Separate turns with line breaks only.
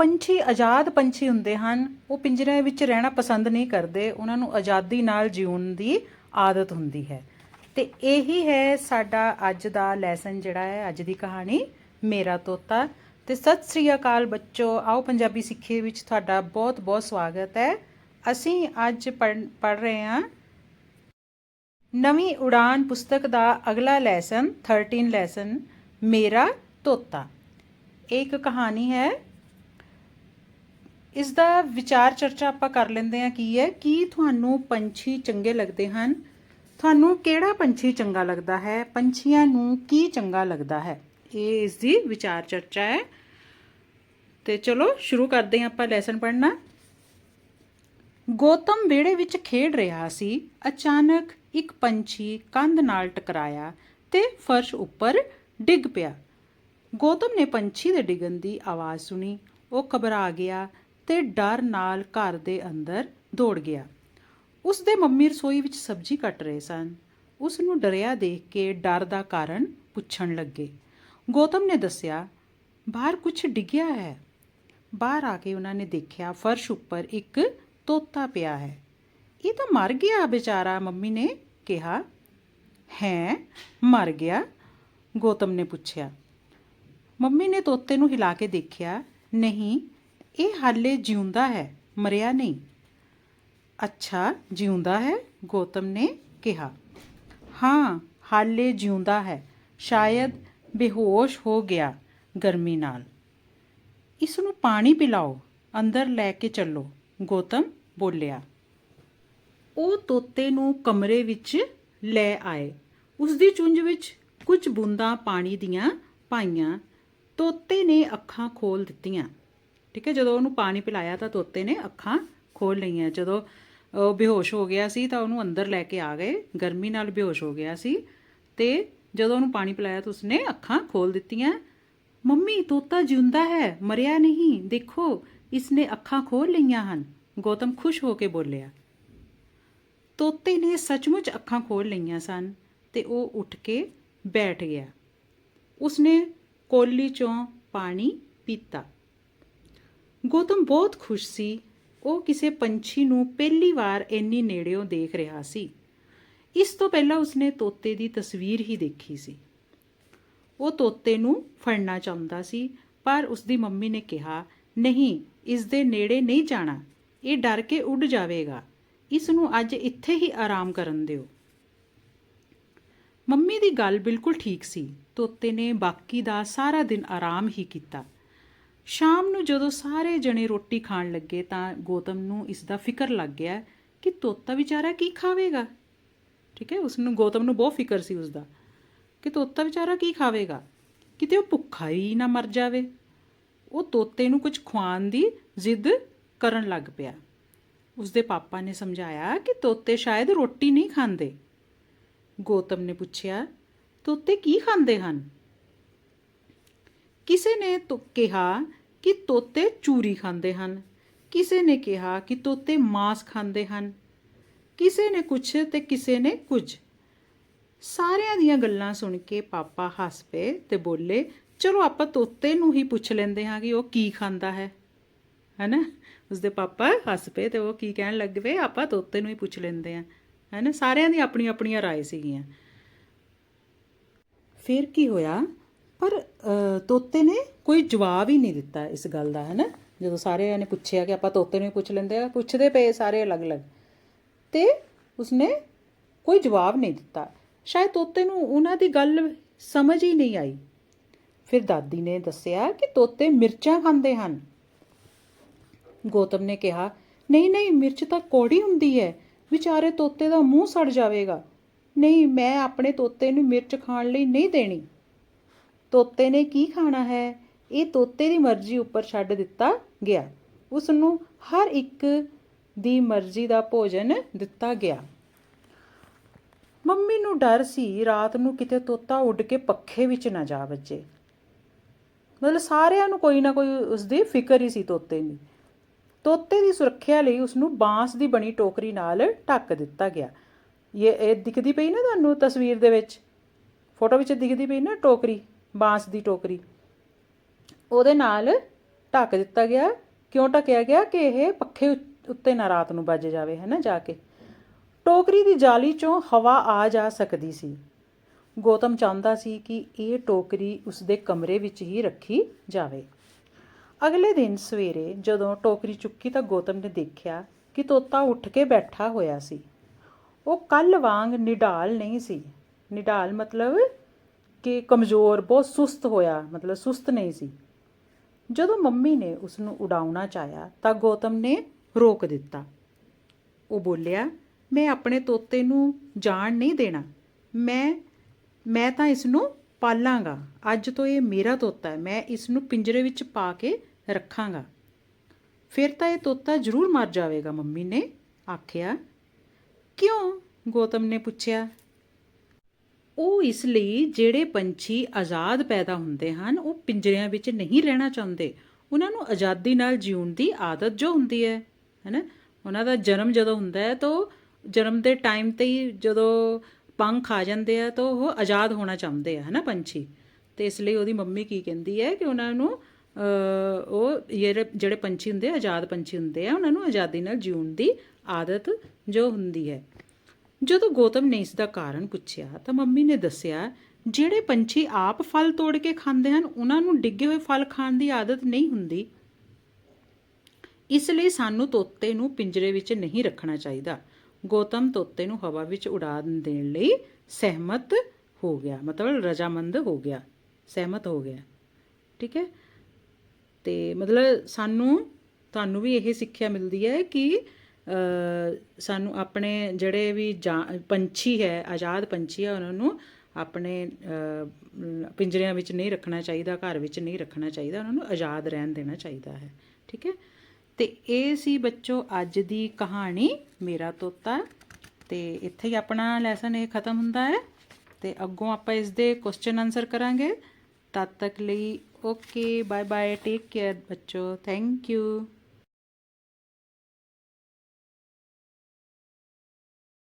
ਪੰਛੀ ਆਜ਼ਾਦ ਪੰਛੀ ਹੁੰਦੇ ਹਨ, ਉਹ ਪਿੰਜਰਿਆਂ ਵਿੱਚ ਰਹਿਣਾ ਪਸੰਦ ਨਹੀਂ ਕਰਦੇ, ਉਹਨਾਂ ਨੂੰ ਆਜ਼ਾਦੀ ਨਾਲ ਜਿਉਣ ਦੀ ਆਦਤ ਹੁੰਦੀ ਹੈ। ਤੇ ਇਹੀ ਹੈ ਸਾਡਾ ਅੱਜ ਦਾ ਲੈਸਨ ਜਿਹੜਾ ਹੈ, ਅੱਜ ਦੀ ਕਹਾਣੀ, ਮੇਰਾ ਤੋਤਾ। ਤੇ ਸਤਿ ਸ੍ਰੀ ਅਕਾਲ ਬੱਚੋ, ਆਓ ਪੰਜਾਬੀ ਸਿੱਖੀ ਵਿੱਚ ਤੁਹਾਡਾ ਬਹੁਤ ਬਹੁਤ ਸਵਾਗਤ ਹੈ। ਅਸੀਂ ਅੱਜ ਪੜ੍ਹ ਰਹੇ ਹਾਂ ਨਵੀਂ ਉਡਾਨ ਪੁਸਤਕ ਦਾ ਅਗਲਾ ਲੈਸਨ 13 ਲੈਸਨ ਮੇਰਾ ਤੋਤਾ। ਇਹ ਇੱਕ ਕਹਾਣੀ ਹੈ ਇਸ ਦਾ ਵਿਚਾਰ ਚਰਚਾ ਆਪਾਂ ਕਰ ਲੈਂਦੇ ਹਾਂ ਕੀ ਹੈ, ਕੀ ਤੁਹਾਨੂੰ ਪੰਛੀ ਚੰਗੇ ਲੱਗਦੇ ਹਨ? ਤੁਹਾਨੂੰ ਕਿਹੜਾ ਪੰਛੀ ਚੰਗਾ ਲੱਗਦਾ ਹੈ? ਪੰਛੀਆਂ ਨੂੰ ਕੀ ਚੰਗਾ ਲੱਗਦਾ ਹੈ? ਇਹ ਇਸ ਦੀ ਵਿਚਾਰ ਚਰਚਾ ਹੈ। ਤੇ ਚਲੋ, ਸ਼ੁਰੂ ਕਰਦੇ ਹਾਂ ਆਪਾਂ ਲੈਸਨ ਪੜ੍ਹਨਾ। ਗੌਤਮ ਵਿਹੜੇ ਵਿੱਚ ਖੇਡ ਰਿਹਾ ਸੀ। ਅਚਾਨਕ ਇੱਕ ਪੰਛੀ ਕੰਧ ਨਾਲ ਟਕਰਾਇਆ ਤੇ ਫਰਸ਼ ਉੱਪਰ ਡਿੱਗ ਪਿਆ। ਗੌਤਮ ਨੇ ਪੰਛੀ ਦੇ ਡਿੱਗਣ ਦੀ ਆਵਾਜ਼ ਸੁਣੀ। ਉਹ ਘਬਰਾ ਗਿਆ। ਤੇ ਡਰ ਨਾਲ ਘਰ ਦੇ ਅੰਦਰ ਦੌੜ ਗਿਆ। ਉਸ ਦੇ ਮੰਮੀ ਰਸੋਈ ਵਿੱਚ ਸਬਜ਼ੀ ਕੱਟ ਰਹੇ ਸਨ। ਉਸ ਨੂੰ ਡਰਿਆ ਦੇਖ ਕੇ ਡਰ ਦਾ ਕਾਰਨ ਪੁੱਛਣ ਲੱਗੇ। ਗੌਤਮ ਨੇ ਦੱਸਿਆ, ਬਾਹਰ ਕੁਝ ਡਿੱਗਿਆ ਹੈ? ਬਾਹਰ ਆ ਕੇ ਉਹਨਾਂ ਨੇ ਦੇਖਿਆ, ਫਰਸ਼ ਉੱਪਰ ਇੱਕ ਤੋਤਾ ਪਿਆ ਹੈ। ਇਹ ਤਾਂ ਮਰ ਗਿਆ ਵਿਚਾਰਾ ਮੰਮੀ ਨੇ ਕਿਹਾ। ਹੈ, ਮਰ ਗਿਆ? ਗੌਤਮ ਨੇ ਪੁੱਛਿਆ। ਮੰਮੀ ਨੇ ਤੋਤੇ ਨੂੰ ਹਿਲਾ ਕੇ ਦੇਖਿਆ, ਨਹੀਂ ਇਹ ਹਾਲੇ ਜਿਉਂਦਾ ਹੈ, ਮਰਿਆ ਨਹੀਂ। ਅੱਛਾ, ਜਿਉਂਦਾ ਹੈ, ਗੌਤਮ ਨੇ ਕਿਹਾ। ਹਾਂ, ਹਾਲੇ ਜਿਉਂਦਾ ਹੈ, ਸ਼ਾਇਦ ਬੇਹੋਸ਼ ਹੋ ਗਿਆ ਗਰਮੀ ਨਾਲ। ਇਸ ਨੂੰ ਪਾਣੀ ਪਿਲਾਓ, ਅੰਦਰ ਲੈ ਕੇ ਚੱਲੋ, ਗੌਤਮ ਬੋਲਿਆ। ਉਹ ਤੋਤੇ ਨੂੰ ਕਮਰੇ ਵਿੱਚ ਲੈ ਆਏ। ਉਸ ਦੀ ਚੁੰਝ ਵਿੱਚ ਕੁਝ ਬੂੰਦਾਂ ਪਾਣੀ ਦੀਆਂ ਪਾਈਆਂ। ਤੋਤੇ ਨੇ ਅੱਖਾਂ ਖੋਲ ਦਿੱਤੀਆਂ। ਠੀਕ ਹੈ, ਜਦੋਂ ਉਹਨੂੰ ਪਾਣੀ ਪਿਲਾਇਆ ਤਾਂ ਤੋਤੇ ਨੇ ਅੱਖਾਂ ਖੋਲ ਲਈਆਂ। ਜਦੋਂ ਉਹ ਬੇਹੋਸ਼ ਹੋ ਗਿਆ ਸੀ ਤਾਂ ਉਹਨੂੰ ਅੰਦਰ ਲੈ ਕੇ ਆ ਗਏ। ਗਰਮੀ ਨਾਲ ਬੇਹੋਸ਼ ਹੋ ਗਿਆ ਸੀ ਤੇ ਜਦੋਂ ਉਹਨੂੰ ਪਾਣੀ ਪਿਲਾਇਆ ਤਾਂ ਉਸਨੇ ਅੱਖਾਂ ਖੋਲ ਦਿੱਤੀਆਂ। ਮੰਮੀ, ਤੋਤਾ ਜਿਉਂਦਾ ਹੈ, ਮਰਿਆ ਨਹੀਂ। ਦੇਖੋ, ਇਸਨੇ ਅੱਖਾਂ ਖੋਲ ਲਈਆਂ ਹਨ। ਗੌਤਮ ਖੁਸ਼ ਹੋ ਕੇ ਬੋਲਿਆ। ਤੋਤੇ ਨੇ ਸੱਚਮੁੱਚ ਅੱਖਾਂ ਖੋਲ ਲਈਆਂ ਸਨ ਤੇ ਉਹ ਉੱਠ ਕੇ ਬੈਠ ਗਿਆ। ਉਸਨੇ ਕੋਲੀ ਚੋਂ ਪਾਣੀ ਪੀਤਾ। ਗੌਤਮ ਬਹੁਤ ਖੁਸ਼ ਸੀ। ਉਹ ਕਿਸੇ ਪੰਛੀ ਨੂੰ ਪਹਿਲੀ ਵਾਰ ਇੰਨੀ ਨੇੜਿਓਂ ਦੇਖ ਰਿਹਾ ਸੀ। ਇਸ ਤੋਂ ਪਹਿਲਾਂ ਉਸਨੇ ਤੋਤੇ ਦੀ ਤਸਵੀਰ ਹੀ ਦੇਖੀ ਸੀ। ਉਹ ਤੋਤੇ ਨੂੰ ਫੜਨਾ ਚਾਹੁੰਦਾ ਸੀ, ਪਰ ਉਸਦੀ ਮੰਮੀ ਨੇ ਕਿਹਾ, ਨਹੀਂ, ਇਸ ਦੇ ਨੇੜੇ ਨਹੀਂ ਜਾਣਾ। ਇਹ ਡਰ ਕੇ ਉੱਡ ਜਾਵੇਗਾ। ਇਸ ਨੂੰ ਅੱਜ ਇੱਥੇ ਹੀ ਆਰਾਮ ਕਰਨ ਦਿਓ। ਮੰਮੀ ਦੀ ਗੱਲ ਬਿਲਕੁਲ ਠੀਕ ਸੀ। ਤੋਤੇ ਨੇ ਬਾਕੀ ਦਾ ਸਾਰਾ ਦਿਨ ਆਰਾਮ ਹੀ ਕੀਤਾ। ਸ਼ਾਮ ਨੂੰ ਜਦੋਂ ਸਾਰੇ ਜਣੇ ਰੋਟੀ ਖਾਣ ਲੱਗੇ ਤਾਂ ਗੌਤਮ ਨੂੰ ਇਸ ਦਾ ਫਿਕਰ ਲੱਗ ਗਿਆ ਕਿ ਤੋਤਾ ਵਿਚਾਰਾ ਕੀ ਖਾਵੇਗਾ। ਠੀਕ ਹੈ ਉਸ ਨੂੰ ਗੌਤਮ ਨੂੰ ਬਹੁਤ ਫਿਕਰ ਸੀ ਉਸ ਦਾ ਕਿ ਤੋਤਾ ਵਿਚਾਰਾ ਕੀ ਖਾਵੇਗਾ। ਕਿਤੇ ਉਹ ਭੁੱਖਾ ਹੀ ਨਾ ਮਰ ਜਾਵੇ। ਉਹ ਤੋਤੇ ਨੂੰ ਕੁਝ ਖਵਾਉਣ ਦੀ ਜ਼ਿੱਦ ਕਰਨ ਲੱਗ ਪਿਆ। ਉਸ ਦੇ ਪਾਪਾ ਨੇ ਸਮਝਾਇਆ ਕਿ ਤੋਤੇ ਸ਼ਾਇਦ ਰੋਟੀ ਨਹੀਂ ਖਾਂਦੇ। ਗੌਤਮ ਨੇ ਪੁੱਛਿਆ, ਤੋਤੇ ਕੀ ਖਾਂਦੇ ਹਨ? ਕਿਸੇ ਨੇ ਤੋ, ਕਿਹਾ ਕਿ ਤੋਤੇ ਚੂਰੀ ਖਾਂਦੇ ਹਨ। ਕਿਸੇ ਨੇ ਕਿਹਾ ਕਿ ਤੋਤੇ ਮਾਸ ਖਾਂਦੇ ਹਨ। ਕਿਸੇ ਨੇ ਕੁਛ ਤੇ ਕਿਸੇ ਨੇ ਕੁਝ। ਸਾਰਿਆਂ ਦੀਆਂ ਗੱਲਾਂ ਸੁਣ ਕੇ ਪਾਪਾ ਹੱਸ ਪਏ ਤੇ ਬੋਲੇ, ਚਲੋ ਆਪਾਂ ਤੋਤੇ ਨੂੰ ਹੀ ਪੁੱਛ ਲੈਂਦੇ ਹਾਂ ਕਿ ਉਹ ਕੀ ਖਾਂਦਾ ਹੈ। ਹੈਨਾ? ਉਸਦੇ ਪਾਪਾ ਹੱਸ ਪਏ ਤੇ ਉਹ ਕੀ ਕਹਿਣ ਲੱਗ ਪਏ ਆਪਾਂ ਤੋਤੇ ਨੂੰ ਹੀ ਪੁੱਛ ਲੈਂਦੇ ਹਾਂ। ਹੈਨਾ? ਸਾਰਿਆਂ ਦੀ ਆਪਣੀ ਆਪਣੀਆਂ ਰਾਏ ਸੀਗੀਆਂ। ਫਿਰ ਕੀ ਹੋਇਆ? ਪਰ ਤੋਤੇ ਨੇ ਕੋਈ ਜਵਾਬ ਹੀ ਨਹੀਂ ਦਿੱਤਾ ਇਸ ਗੱਲ ਦਾ, ਹੈਨਾ? ਜਦੋਂ ਸਾਰਿਆਂ ਨੇ ਪੁੱਛਿਆ ਕਿ ਆਪਾਂ ਤੋਤੇ ਨੂੰ ਪੁੱਛ ਲੈਂਦੇ ਆ, ਪੁੱਛਦੇ ਪਏ ਸਾਰੇ ਅਲੱਗ-ਅਲੱਗ। ਤੇ ਉਸਨੇ ਕੋਈ ਜਵਾਬ ਨਹੀਂ ਦਿੱਤਾ। ਸ਼ਾਇਦ ਤੋਤੇ ਨੂੰ ਉਹਨਾਂ ਦੀ ਗੱਲ ਸਮਝ ਹੀ ਨਹੀਂ ਆਈ। ਫਿਰ ਦਾਦੀ ਨੇ ਦੱਸਿਆ ਕਿ ਤੋਤੇ ਮਿਰਚਾਂ ਖਾਂਦੇ ਹਨ। ਗੌਤਮ ਨੇ ਕਿਹਾ, ਨਹੀਂ ਨਹੀਂ, ਮਿਰਚ ਤਾਂ ਕੌੜੀ ਹੁੰਦੀ ਹੈ। ਵਿਚਾਰੇ ਤੋਤੇ ਦਾ ਮੂੰਹ ਸੜ ਜਾਵੇਗਾ। ਨਹੀਂ, ਮੈਂ ਆਪਣੇ ਤੋਤੇ ਨੂੰ ਮਿਰਚ ਖਾਣ ਲਈ ਨਹੀਂ ਦੇਣੀ। ਤੋਤੇ ਨੇ ਕੀ ਖਾਣਾ ਹੈ? ਇਹ ਤੋਤੇ ਦੀ ਮਰਜ਼ੀ ਉੱਪਰ ਛੱਡ ਦਿੱਤਾ ਗਿਆ। ਉਸ ਨੂੰ ਹਰ ਇੱਕ ਦੀ ਮਰਜ਼ੀ ਦਾ ਭੋਜਨ ਦਿੱਤਾ ਗਿਆ। ਮੰਮੀ ਨੂੰ ਡਰ ਸੀ ਰਾਤ ਨੂੰ ਕਿਤੇ ਤੋਤਾ ਉੱਡ ਕੇ ਪੱਖੇ ਵਿੱਚ ਨਾ ਜਾ ਵੱਜੇ। ਮਤਲਬ ਸਾਰਿਆਂ ਨੂੰ ਕੋਈ ਨਾ ਕੋਈ ਉਸ ਦੀ ਫਿਕਰ ਹੀ ਸੀ ਤੋਤੇ ਦੀ। ਤੋਤੇ ਦੀ ਸੁਰੱਖਿਆ ਲਈ ਉਸ ਨੂੰ ਬਾਂਸ ਦੀ ਬਣੀ ਟੋਕਰੀ ਨਾਲ ਢੱਕ ਦਿੱਤਾ ਗਿਆ। ਇਹ ਇਹ ਦਿਖਦੀ ਪਈ ਨਾ ਤੁਹਾਨੂੰ ਤਸਵੀਰ ਦੇ ਵਿੱਚ? ਫੋਟੋ ਵਿੱਚ ਦਿਖਦੀ ਪਈ ਨਾ ਟੋਕਰੀ? ਬਾਂਸ ਦੀ ਟੋਕਰੀ। ਉਹਦੇ ਨਾਲ ਢੱਕ ਦਿੱਤਾ ਗਿਆ। ਕਿਉਂ ਢੱਕਿਆ ਗਿਆ ਕਿ ਇਹ ਪੱਖੇ ਉੱਤੇ ਨਾ ਰਾਤ ਨੂੰ ਵੱਜ ਜਾਵੇ ਹੈ ਨਾ ਜਾ ਕੇ। ਟੋਕਰੀ ਦੀ ਜਾਲੀ ਚੋਂ ਹਵਾ ਆ ਜਾ ਸਕਦੀ ਸੀ। ਗੌਤਮ ਚਾਹੁੰਦਾ ਸੀ ਕਿ ਇਹ ਟੋਕਰੀ ਉਸਦੇ ਕਮਰੇ ਵਿੱਚ ਹੀ ਰੱਖੀ ਜਾਵੇ। ਅਗਲੇ ਦਿਨ ਸਵੇਰੇ ਜਦੋਂ ਟੋਕਰੀ ਚੁੱਕੀ ਤਾਂ ਗੌਤਮ ਨੇ ਦੇਖਿਆ ਕਿ ਤੋਤਾ ਉੱਠ ਕੇ ਬੈਠਾ ਹੋਇਆ ਸੀ। ਉਹ ਕੱਲ ਵਾਂਗ ਨਿਢਾਲ ਨਹੀਂ ਸੀ। ਨਿਢਾਲ ਮਤਲਬ ਕਿ ਕਮਜ਼ੋਰ, ਬਹੁਤ ਸੁਸਤ ਹੋਇਆ, ਮਤਲਬ ਸੁਸਤ ਨਹੀਂ ਸੀ। ਜਦੋਂ ਮੰਮੀ ਨੇ ਉਸ ਨੂੰ ਉਡਾਉਣਾ ਚਾਹਿਆ, ਤਾਂ ਗੌਤਮ ਨੇ ਰੋਕ ਦਿੱਤਾ। ਉਹ ਬੋਲਿਆ, ਮੈਂ ਆਪਣੇ ਤੋਤੇ ਨੂੰ ਜਾਣ ਨਹੀਂ ਦੇਣਾ। ਮੈਂ ਮੈਂ ਤਾਂ ਇਸ ਨੂੰ ਪਾਲਾਂਗਾ। ਅੱਜ ਤੋਂ ਇਹ ਮੇਰਾ ਤੋਤਾ ਹੈ। ਮੈਂ ਇਸ ਨੂੰ ਪਿੰਜਰੇ ਵਿੱਚ ਪਾ ਕੇ ਰੱਖਾਂਗਾ। ਫਿਰ ਤਾਂ ਇਹ ਤੋਤਾ ਜ਼ਰੂਰ ਮਰ ਜਾਵੇਗਾ, ਮੰਮੀ ਨੇ ਆਖਿਆ। ਕਿਉਂ? ਗੌਤਮ ਨੇ ਪੁੱਛਿਆ। ਉਹ ਇਸ ਲਈ ਜਿਹੜੇ ਪੰਛੀ ਆਜ਼ਾਦ ਪੈਦਾ ਹੁੰਦੇ ਹਨ, ਉਹ ਪਿੰਜਰਿਆਂ ਵਿੱਚ ਨਹੀਂ ਰਹਿਣਾ ਚਾਹੁੰਦੇ। ਉਹਨਾਂ ਨੂੰ ਆਜ਼ਾਦੀ ਨਾਲ ਜਿਉਣ ਦੀ ਆਦਤ ਜੋ ਹੁੰਦੀ ਹੈ, ਹੈਨਾ? ਉਹਨਾਂ ਦਾ ਜਨਮ ਜਦੋਂ ਹੁੰਦਾ ਹੈ, ਤਾਂ ਉਹ ਜਨਮ ਦੇ ਟਾਈਮ ਤੇ ਹੀ ਜਦੋਂ ਪੰਖ ਆ ਜਾਂਦੇ ਆ, ਤਾਂ ਉਹ ਆਜ਼ਾਦ ਹੋਣਾ ਚਾਹੁੰਦੇ ਆ, ਹੈਨਾ ਪੰਛੀ? ਤੇ ਇਸ ਲਈ ਉਹਦੀ ਮੰਮੀ ਕੀ ਕਹਿੰਦੀ ਹੈ ਕਿ ਉਹਨਾਂ ਨੂੰ ਉਹ ਜਿਹੜੇ ਜਿਹੜੇ ਪੰਛੀ ਹੁੰਦੇ ਆਜ਼ਾਦ ਪੰਛੀ ਹੁੰਦੇ ਆ, ਉਹਨਾਂ ਨੂੰ ਆਜ਼ਾਦੀ ਨਾਲ ਜਿਉਣ ਦੀ ਆਦਤ ਜੋ ਹੁੰਦੀ ਹੈ। ਜਦੋਂ ਗੌਤਮ ਨੇ ਇਸ ਦਾ ਕਾਰਨ ਪੁੱਛਿਆ ਤਾਂ ਮੰਮੀ ਨੇ ਦੱਸਿਆ, ਜਿਹੜੇ ਪੰਛੀ ਆਪ ਫਲ ਤੋੜ ਕੇ ਖਾਂਦੇ ਹਨ, ਉਹਨਾਂ ਨੂੰ ਡਿੱਗੇ ਹੋਏ ਫਲ ਖਾਣ ਦੀ ਆਦਤ ਨਹੀਂ ਹੁੰਦੀ। ਇਸ ਲਈ ਸਾਨੂੰ ਤੋਤੇ ਨੂੰ ਪਿੰਜਰੇ ਵਿੱਚ ਨਹੀਂ ਰੱਖਣਾ ਚਾਹੀਦਾ ਗੌਤਮ ਤੋਤੇ ਨੂੰ ਹਵਾ ਵਿੱਚ ਉਡਾਨ ਦੇਣ ਲਈ ਸਹਿਮਤ ਹੋ ਗਿਆ, ਮਤਲਬ ਰਜਾਮੰਦ ਹੋ ਗਿਆ, ਸਹਿਮਤ ਹੋ ਗਿਆ। ਠੀਕ ਹੈ? ਤੇ ਮਤਲਬ ਸਾਨੂੰ, ਤੁਹਾਨੂੰ ਵੀ ਇਹ ਸਿੱਖਿਆ ਮਿਲਦੀ ਹੈ ਕਿ ਸਾਨੂੰ ਆਪਣੇ ਜਿਹੜੇ ਵੀ ਜਾਂ- ਪੰਛੀ ਹੈ, ਆਜ਼ਾਦ ਪੰਛੀ ਹੈ, ਉਹਨਾਂ ਨੂੰ ਆਪਣੇ ਪਿੰਜਰਿਆਂ ਵਿੱਚ ਨਹੀਂ ਰੱਖਣਾ ਚਾਹੀਦਾ, ਘਰ ਵਿੱਚ ਨਹੀਂ ਰੱਖਣਾ ਚਾਹੀਦਾ, ਉਹਨਾਂ ਨੂੰ ਆਜ਼ਾਦ ਰਹਿਣ ਦੇਣਾ ਚਾਹੀਦਾ ਹੈ। ਠੀਕ ਹੈ? ਤੇ ਇਹ ਸੀ ਬੱਚੋ ਅੱਜ ਦੀ ਕਹਾਣੀ, ਮੇਰਾ ਤੋਤਾ। ਤੇ ਇੱਥੇ ਹੀ ਆਪਣਾ ਲੈਸਨ ਇਹ ਖਤਮ ਹੁੰਦਾ ਹੈ। ਤੇ ਅੱਗੋਂ ਆਪਾਂ ਇਸ ਦੇ ਕੁਐਸਚਨ ਆਨਸਰ ਕਰਾਂਗੇ। ਤਦ ਤੱਕ ਲਈ okay bye bye take care ਬੱਚੋ। Thank you